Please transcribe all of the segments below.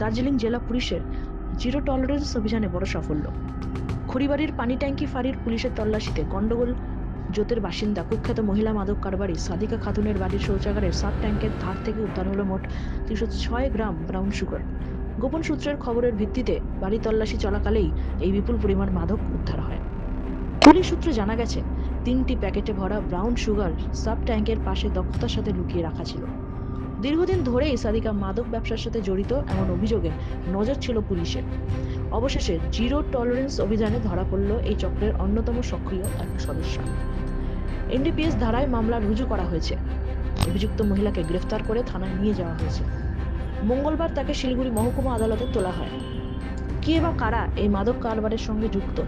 দার্জিলিং জেলা পুলিশের zero tolerance অভিযানে বড় সাফল্য। খড়িবাড়ির পানি ট্যাঙ্কি ফাঁড়ির পুলিশের তল্লাশিতে গন্ডগোল। জোতের বাসিন্দা কুখ্যাত মহিলা মাদক কারবারি সাদিকা খাতুনের বাড়ির শৌচাগারের সাব ট্যাঙ্কের ধার থেকে উদ্ধার হলো মোট তিনশো ছয় গ্রাম ব্রাউন সুগার। গোপন সূত্রের খবরের ভিত্তিতে বাড়ি তল্লাশি চলাকালেই এই বিপুল পরিমাণ মাদক উদ্ধার হয়। পুলিশ সূত্রে জানা গেছে, তিনটি প্যাকেটে ভরা ব্রাউন সুগার সাব ট্যাঙ্কের পাশে দক্ষতার সাথে লুকিয়ে রাখা ছিল। দীর্ঘদিন ধরেই সাদিকা মাদক ব্যবসার সাথে জড়িত এমন অভিযোগে নজর ছিল পুলিশের। অবশেষে জিরো টলারেন্স অভিযানে ধরা পড়ল এই চক্রের অন্যতম সক্রিয় এক সদস্য। এনডিপিএস ধারায় মামলা রুজু করা হয়েছে। অভিযুক্ত মহিলাকে গ্রেফতার করে থানায় নিয়ে যাওয়া হয়েছে। মঙ্গলবার তাকে শিলিগুড়ি মহকুমা আদালতে তোলা হয়। কে বা কারা এই মাদক কারবারের সঙ্গে যুক্ত?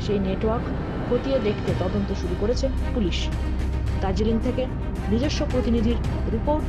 সেই নেটওয়ার্ক খতিয়ে দেখতে তদন্ত শুরু করেছে পুলিশ। দার্জিলিং থেকে নিজস্ব প্রতিনিধির রিপোর্ট